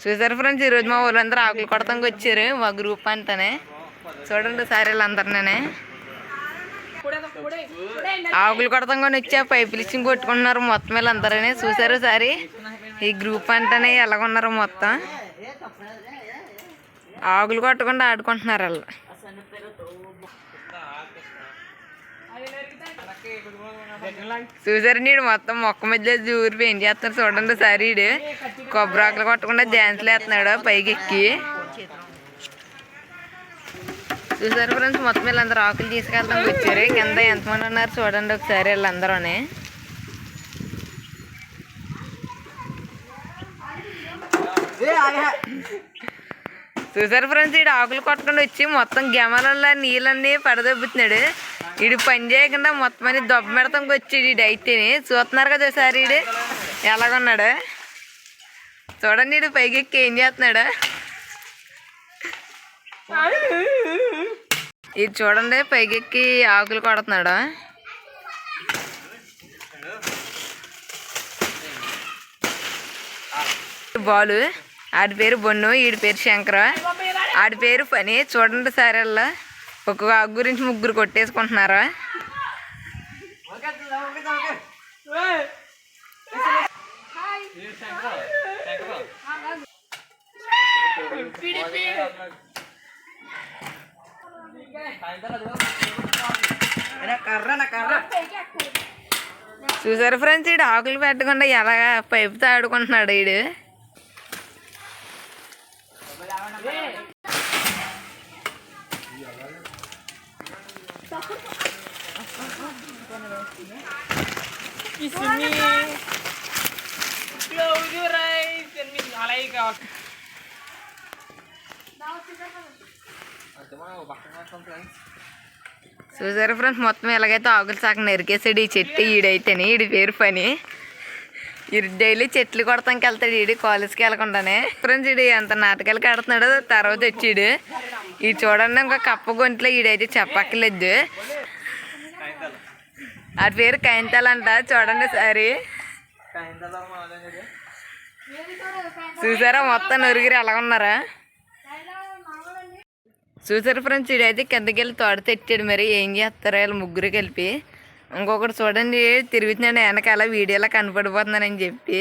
చూసారు ఫ్రెండ్స్ ఈరోజు మా ఊళ్ళందరూ ఆకులు కొడతానికి వచ్చారు. మా గ్రూప్ అంతానే చూడండి సార్ వీళ్ళందరినే ఆకులు కొడతాం వచ్చా ఆ పైపులు ఇచ్చి కొట్టుకుంటున్నారు మొత్తం వీళ్ళందరనే. చూసారు సారి? ఈ గ్రూప్ అంటేనే ఎలాగున్నారు మొత్తం. ఆకులు కొట్టకుండా ఆడుకుంటున్నారు వాళ్ళు. చూసారు నీడు మొత్తం మొక్క మధ్య జూరి పెయింట్ చేస్తున్నారు చూడండి సార్ ఈడు. కొబ్బరి ఆకులు కొట్టకుండా డ్యాన్స్లు వేస్తున్నాడు పైకి ఎక్కి. చూసారు ఫ్రెండ్స్ మొత్తం వీళ్ళందరూ ఆకులు తీసుకెళ్తాం వచ్చారు. కింద ఎంతమంది ఉన్నారు చూడండి ఒకసారి వీళ్ళందరూనే. చూసారు ఫ్రెండ్స్ ఈడు ఆకులు కొట్టకుండా వచ్చి మొత్తం గెమలలో నీళ్ళన్నీ పడదొబ్బుతున్నాడు. ఇడు పని చేయకుండా మొత్తం అన్ని దొబ్బ మెడతానికి వచ్చాడు ఇడు అయితేనే. చూస్తున్నారు కదా సార్ ఈడు. ఎలాగున్నాడు? చూడండి ఈడు పైకి ఎక్కి ఏం చేస్తున్నాడు? ఇది చూడండి పైకి ఎక్కి ఆకులు కొడుతున్నాడు. బాలు ఆడి పేరు బొన్ను ఈడి పేరు శంకర. ఆడి పేరు పని. చూడండి సార్ ఒక్కొక్క గురించి ముగ్గురు కొట్టేసుకుంటున్నారా? చూసారు ఫ్రెండ్స్ ఈడు ఆకులు పెట్టకుండా ఎలా పైపుతో ఆడుకుంటున్నాడు ఈడు. Close your eyes and me Malaika. చూసారు ఫ్రెండ్స్ మొత్తం ఎలాగైతే ఆకులు సగం నరికేసాడు ఈ చెట్టు ఈడైతేనే ఈడి పేరు పని ఇది డైలీ చెట్లు కొడతానికి వెళ్తాడు ఈడు కాలేజ్కి వెళ్ళకుండానే. ఫ్రెండ్స్ ఈడు ఎంత నాటకాలు ఆడుతున్నాడు తర్వాత వచ్చాడు ఈ చూడండి ఇంకా కప్ప గొంతులో ఈడైతే చెప్పక్కర్లేదు. అది పేరు కైంతాలంట చూడండి సారి చూసారా మొత్తం నలుగురు ఎలా ఉన్నారా? చూసారు ఫ్రెండ్స్ ఇడైతే కిందకి వెళ్ళి తోడ తెచ్చాడు మరి ఏం చేస్తారు వీళ్ళు ముగ్గురు కలిపి. ఇంకొకటి చూడండి తిరుగుతున్నాడు. వెనకాల వీడియోలో కనపడిపోతున్నానని చెప్పి.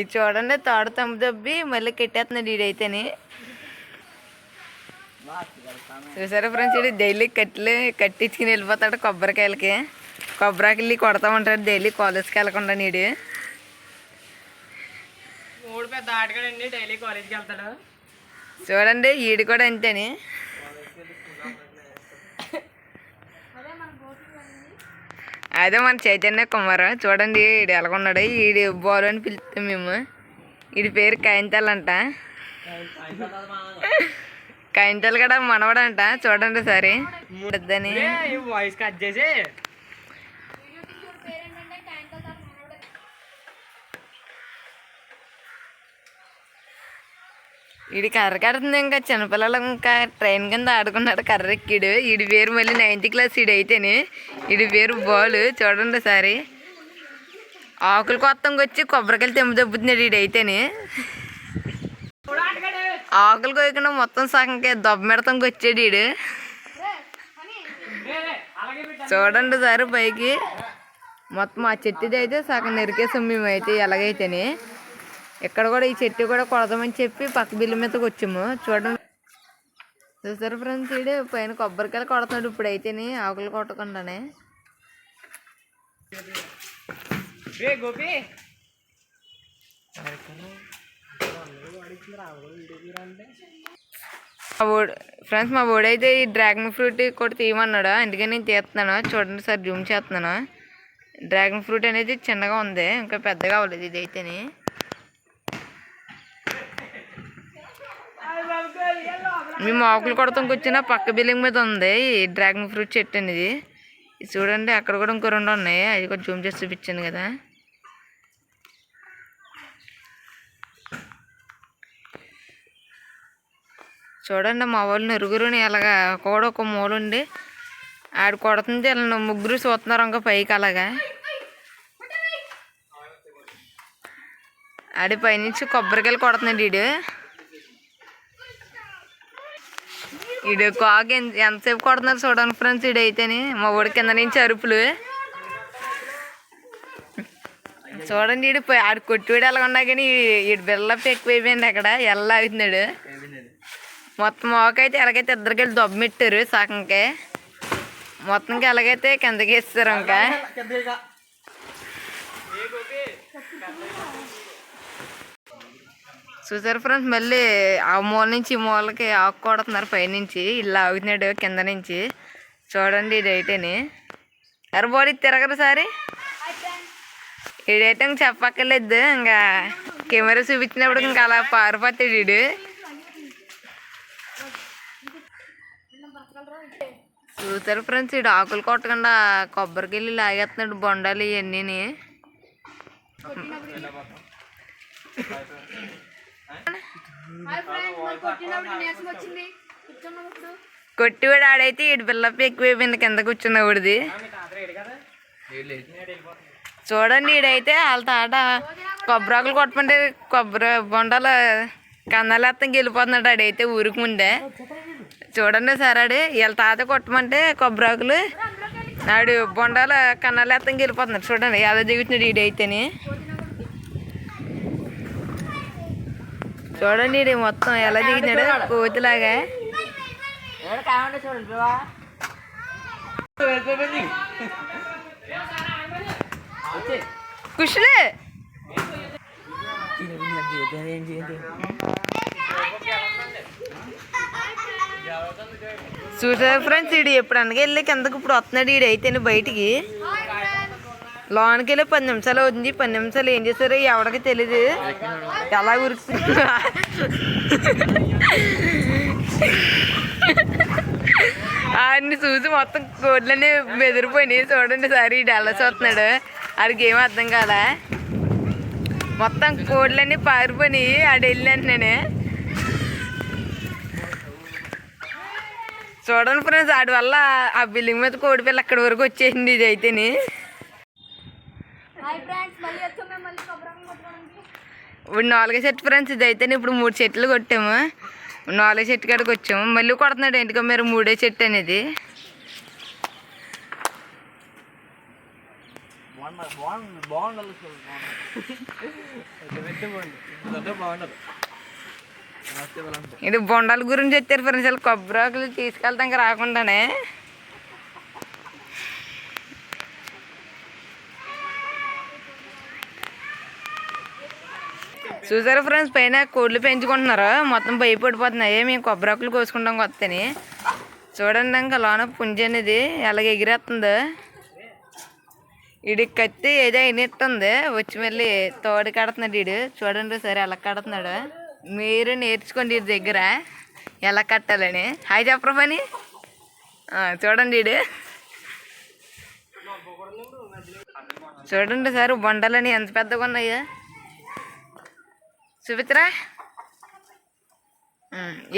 ఇది చూడండి తోట తమ్ము దబ్బి మళ్ళీ కెట్టేస్తున్నాడు ఈడైతేని. చూసారా ఫ్రెండ్స్ ఇది డైలీ కట్టెలు కట్టించుకుని వెళ్ళిపోతాడు కొబ్బరికాయలకి. కొబ్బరికాయలు కొడతా ఉంటాడు డైలీ కాలేజ్కి వెళ్ళకుండా నీడు మూడు పెద్ద ఆటగాడండి డైలీ కాలేజ్కి వెళ్తాడు. చూడండి ఈడు కూడా అంతేని. అదే మన చైతన్య కుమార్. చూడండి ఈడు ఎలాగున్నాడు. ఈడు బాలు అని పిలుస్తాం మేము. ఈడి పేరు కాయింతాలంట కాయింతాలు కూడా మనవడంట. చూడండి సరే వాయిస్ కట్ చేసి. ఈడి కర్ర కడుతుంది ఇంకా. చిన్నపిల్లలు ఇంకా ట్రైన్ కింద ఆడుకున్నాడు కర్ర ఎక్కిడు. ఈడి పేరు మళ్ళీ నైన్త్ క్లాస్ ఈడు అయితేనే ఈడి పేరు బాలు చూడండి సారి ఆకులు కొత్తంగా వచ్చి కొబ్బరికాయలు తెమ్మ దెబ్బతున్నాడు ఈడు అయితేనే. ఆకులు కోయకుండా మొత్తం సగంకి దొబ్బ మెడతాంకి వచ్చాడు ఈడు. చూడండి సార్ పైకి. మొత్తం ఆ చెట్టుది అయితే సగం నరికేసాం మేమైతే ఎలాగైతేనే. ఇక్కడ కూడా ఈ చెట్టు కూడా కొడదామని చెప్పి పక్క బిల్లు మీదకి వచ్చాము. చూడండి చూసారు ఫ్రెండ్స్ ఈడు పైన కొబ్బరికాయలు కొడుతున్నాడు ఇప్పుడైతేనే ఆకులు కొట్టకుండానే. గోపి. మా ఓడి ఫ్రెండ్స్ మా ఓడి అయితే ఈ డ్రాగన్ ఫ్రూట్ కూడా తీయమన్నాడు? అందుకని నేను తీస్తున్నాను. చూడండి సార్ జూమ్ చేస్తున్నాను. డ్రాగన్ ఫ్రూట్ అనేది చిన్నగా ఉంది. ఇంకా పెద్దగా అవ్వలేదు ఇది అయితేనే. మేము ఆకులు కొడతానికి వచ్చిన పక్క బిల్డింగ్ మీద ఉంది. ఈ డ్రాగన్ ఫ్రూట్ చెట్టు అనేది. ఇది చూడండి అక్కడ కూడా ఇంకో రెండు ఉన్నాయి. అది కూడా జూమ్ చేసి చూపించాను కదా. చూడండి మా వాళ్ళు నరుగురుని అలాగా కూడా ఒక మూలుండి ఆడు కొడుతుంది వీళ్ళని ముగ్గురు చూస్తున్నారు ఇంకా పైకి అలాగా. ఆడి పైనుంచి కొబ్బరికాయలు కొడుతున్నాడు ఈడు. ఈడు కాకు ఎంత- ఎంతసేపు కొడుతున్నారు చూడండి ఫ్రెండ్స్ ఈడు అయితేనే. మా ఊడి కింద నుంచి అరుపులు. చూడండి ఇడు ఆడు కొట్టుడు ఎలా ఉన్నా కానీ ఈడు బిల్లప్ ఎక్కువైపోయింది అక్కడ. ఎలా అవుతున్నాడు మొత్తం మోకైతే ఎలాగైతే ఇద్దరికి వెళ్ళి దొబ్బెట్టారు సగంకి. మొత్తంకి ఎలాగైతే కిందకి వేస్తారు ఇంకా. చూసారు ఫ్రెండ్స్? మళ్ళీ ఆ మూల నుంచి ఈ మూలకి ఆకు కొడుతున్నారు పైనుంచి. ఇలా ఆగుతున్నాడు కింద నుంచి. చూడండి ఇది అయితేని ఎర్ర బాడీ తిరగరు సారి? ఈడైతే ఇంక చెప్పక్కర్లేదు. ఇంకా కెమెరా చూపించినప్పుడు ఇంకా అలా పారిపోతాడు ఇడు చూసారు ఫ్రెండ్స్? ఇడు ఆకులు కొట్టకుండా కొబ్బరికెళ్ళి లాగేస్తున్నాడు బొండాలు ఇవన్నీ కొట్టివాడు ఆడైతే ఈడు బిల్లప్ప ఎక్కువైపోయింది కింద కూర్చున్నవాడిది చూడండి ఈడైతే వాళ్ళ తాట కొబ్బరాకులు కొట్టమంటే కొబ్బరి బొండాలు కన్నాలు గెలిపోతున్నాడు ఆడైతే ఊరికి ముందే. చూడండి సార్ ఆడు వీళ్ళ తాత కొట్టమంటే కొబ్బరాకులు ఆడు బొండాల కన్నాలు గెలిపోతున్నాడు. చూడండి ఎలా దిగుతున్నాడు ఈడైతేనే. చూడండి మొత్తం ఎలా దిగుతున్నాడు కోతిలాగా. కుషులే చూసారు ఫ్రెండ్స్ ఈడు ఎప్పుడు అనగా వెళ్ళి కిందకు ఇప్పుడు వస్తున్నాడు ఈడు అయితే బయటికి. లోనికి వెళ్ళి పది నిమిషాలు అవుతుంది. పది నిమిషాలు ఏం చేశారో ఎవరికి తెలియదు ఎలా ఉరుకుతుంది. ఆయన్ని చూసి మొత్తం కోడ్లన్నీ బెదిరిపోయినాయి. చూడండి సార్ ఈ ఎలా చూస్తున్నాడు. ఆడికి ఏం అర్థం కాదా మొత్తం కోడ్లన్నీ పారిపోయినాయి. ఆడు వెళ్ళాను నేనే చూడండి ఫ్రెండ్స్ ఆడి వల్ల ఆ బిల్డింగ్ మీద కోడి పిల్ల అక్కడి వరకు వచ్చేసింది ఇది అయితేనే. ఇప్పుడు నాలుగో చెట్టు ఫ్రెండ్స్ ఇది అయితే ఇప్పుడు మూడు చెట్లు కొట్టాము. నాలుగో చెట్టు కాడికి వచ్చాము. మళ్ళీ కొడుతున్నాడు ఎందుకో మీరు మూడే చెట్టు అనేది? ఇది బొండాల గురించి వచ్చారు ఫ్రెండ్స్ వాళ్ళు కొబ్బరాకులు తీసుకెళ్తాం రాకుండానే. చూసారా ఫ్రెండ్స్? పైన కోళ్ళు పెంచుకుంటున్నారు? మొత్తం భయపడిపోతున్నాయి. మేము కొబ్బరాకులు కోసుకుంటాం కొత్తని. చూడండి ఇంకా లోన పుంజి అనేది ఎలాగ ఎగిరేస్తుందో? ఇడి కత్తి ఏదో అయినట్టుంది. వచ్చి మళ్ళీ తోడు కడుతున్నాడు ఇడు చూడండి సరే ఎలా కడుతున్నాడు. మీరు నేర్చుకోండి ఇది దగ్గర. ఎలా కట్టాలని. హాయ్ చెప్పరా పని చూడండి ఇడు చూడండి సార్ బొండాలని ఎంత పెద్దగా ఉన్నాయో. చూపిత్రా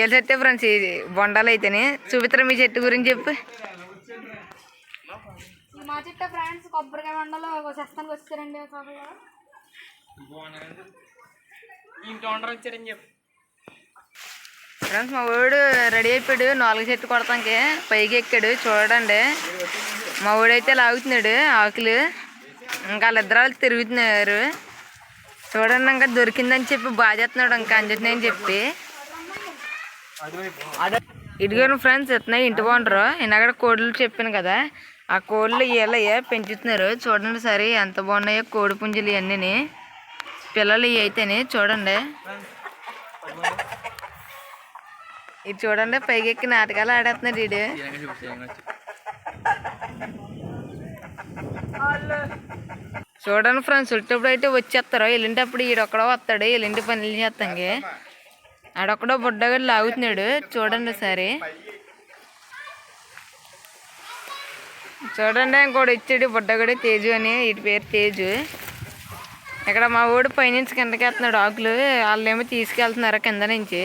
ఏ చెట్టే ఫ్రెండ్స్ ఇది బొండాలు అయితేనే చూపిత్రా మీ చెట్టు గురించి చెప్పు. మా చెట్టు ఫ్రెండ్స్ కొబ్బరికాయ వండలో చేస్తానికి వచ్చారండి ఫ్రెండ్స్ మా వాడు రెడీ అయిపోయాడు నాలుగు చెట్టు కొడతానికి. పైకి ఎక్కాడు చూడండి. మా వాడైతే లాగుతున్నాడు ఆకులు. ఇంకా వాళ్ళిద్దరు తిరుగుతున్నారు. చూడండి ఇంకా దొరికిందని చెప్పి బాధేస్తున్నాడు ఇంకా అంజుతున్నాయని చెప్పి. ఇదిగోను ఫ్రెండ్స్ ఇస్తున్నాయి ఇంటి బాగుంటారు ఇందాక కోళ్ళు చెప్పాను కదా ఆ కోళ్ళు ఇయ్యాలయ్యా పెంచుతున్నారు? చూడండి సరే ఎంత బాగున్నాయో కోడి పుంజులు ఇవన్నీ పిల్లలు ఇవి అయితేనే చూడండి. ఇది చూడండి పైకి ఎక్కి నాటకాలు ఆడేస్తున్నాడు వీడు. చూడండి ఫ్రెండ్స్ ఉల్టప్పుడు అయితే వచ్చేస్తారు. వెళ్ళినప్పుడు ఈడొక్కడో వస్తాడు. ఎల్లింటి పనులు చేస్తాంగి. ఆడొక్కడో బుడ్డగడు లాగుతున్నాడు. చూడండి సరే చూడండి ఇంకోటి ఇచ్చాడు బుడ్డగడు తేజు అని. వీటి పేరు తేజు. ఇక్కడ మా ఊడు పైనుంచి కిందకి వేస్తున్నాడు ఆకులు వాళ్ళేమో తీసుకెళ్తున్నారు కింద నుంచి.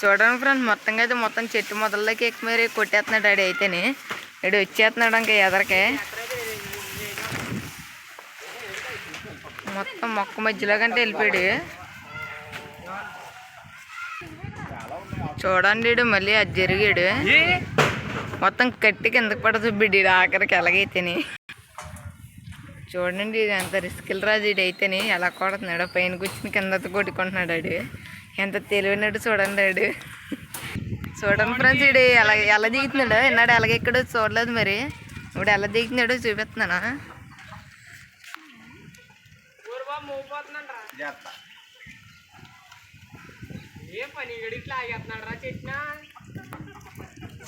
చూడండి ఫ్రెండ్స్ మొత్తంగా అయితే మొత్తం చెట్టు మొదల్లోకి ఎక్కి మరి కొట్టేస్తున్నాడు ఆడు అయితేనే ఇడు వచ్చేస్తున్నాడు ఇంకా ఎదరకే. మొత్తం మొక్క మధ్యలో కంటే వెళ్ళిపోయాడు. చూడండి ఈడు మళ్ళీ అది జరిగాడు. మొత్తం కట్టి కిందకి పడుతూ బిడ్డాడు ఆఖరికి ఎలాగైతేని. చూడండి ఇది ఎంత రిస్క్ రాజు ఈడు అయితేని. ఎలా కొడుతున్నాడు పైన కూర్చుని కింద కొట్టుకుంటున్నాడు ఆడు. ఎంత తెలివినాడు చూడండి ఆడు. చూడండి ఫ్రెండ్స్ ఇడు ఎలా ఎలా దిగుతున్నాడు? ఎన్నాడు ఎలాగ ఇక్కడ చూడలేదు మరి. ఇప్పుడు ఎలా దిగుతున్నాడు చూపిస్తున్నానా?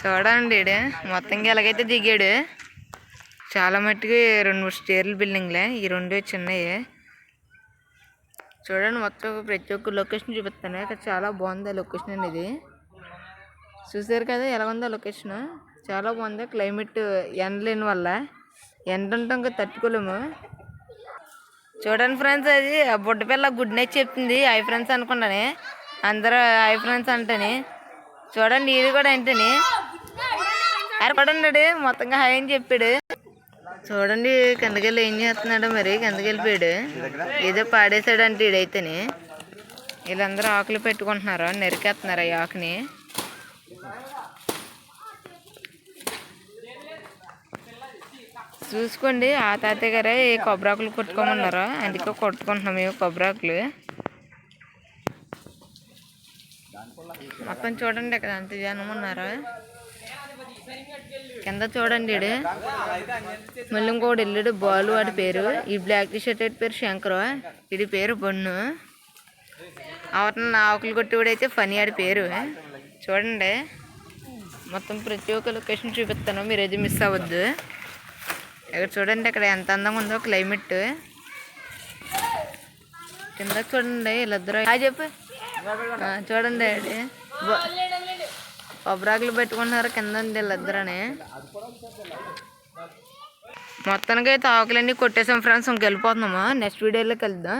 చూడండి ఇడు మొత్తంగా ఎలాగైతే దిగాడు. చాలా మట్టుకు రెండు మూడు స్టేర్ల బిల్డింగ్లే ఈ రెండు చిన్నవి చూడండి మొత్తం ప్రతి ఒక్క లొకేషన్ చూపిస్తాను. ఇక్కడ చాలా బాగుంది లొకేషన్ అనేది. చూసారు కదా ఎలా ఉందో లొకేషన్. చాలా బాగుంది క్లైమేట్ ఎండ లేని వల్ల. ఎండ ఉంటాం ఇంకా తట్టుకోలేము. చూడండి ఫ్రెండ్స్ అది ఆ బుడ్డ పిల్ల గుడ్ నైట్ చెప్తుంది. ఐ ఫ్రెండ్స్ అనుకుంటానే. అందరూ ఐ ఫ్రెండ్స్ అంటని. చూడండి ఇది కూడా అంటని. అరే మొత్తంగా హాయ్ అని చెప్పాడు. చూడండి కిందకెళ్ళి ఏం చేస్తున్నాడు మరి. కిందకెళ్ళిపోయాడు ఏదో పాడేశాడు అంటే ఈడైతేని. వీళ్ళందరూ ఆకులు పెట్టుకుంటున్నారు. నరికేస్తున్నారు ఈ ఆకుని. చూసుకోండి ఆ తాతయ్య గారే ఈ కొబ్బరాకులు కొట్టుకోమన్నారు. అందుకే కొట్టుకుంటున్నాం మేము కొబ్బరాకులు. మొత్తం చూడండి ఇక్కడ అంత జనం ఉన్నారు. కింద చూడండి ఈడు. మళ్ళీ ఇంకోటి వెళ్ళాడు బాలు వాడి పేరు. ఈ బ్లాక్ టీ షర్ట్ వాడి పేరు శంకరు. ఇది పేరు బొన్ను. అవతల ఆకులు కొట్టి అయితే ఫనీ ఆడి పేరు. చూడండి. మొత్తం ప్రతి ఒక్క లొకేషన్ చూపిస్తాను. మీరు ఏది మిస్ అవ్వద్దు. ఇక్కడ చూడండి ఇక్కడ ఎంత అందంగా ఉందో క్లైమేట్ కింద చూడండి వీళ్ళిద్దరు చెప్పు. చూడండి. అది. కొబ్బరాకులు పెట్టుకుంటున్నారు కింద ఉంది వీళ్ళిద్దరని మొత్తానికి అయితే ఆకులన్నీ కొట్టేసాం ఫ్రెండ్స్ ఇంకెళ్ళిపోతున్నాము నెక్స్ట్ వీడియోలో కలుద్దాం.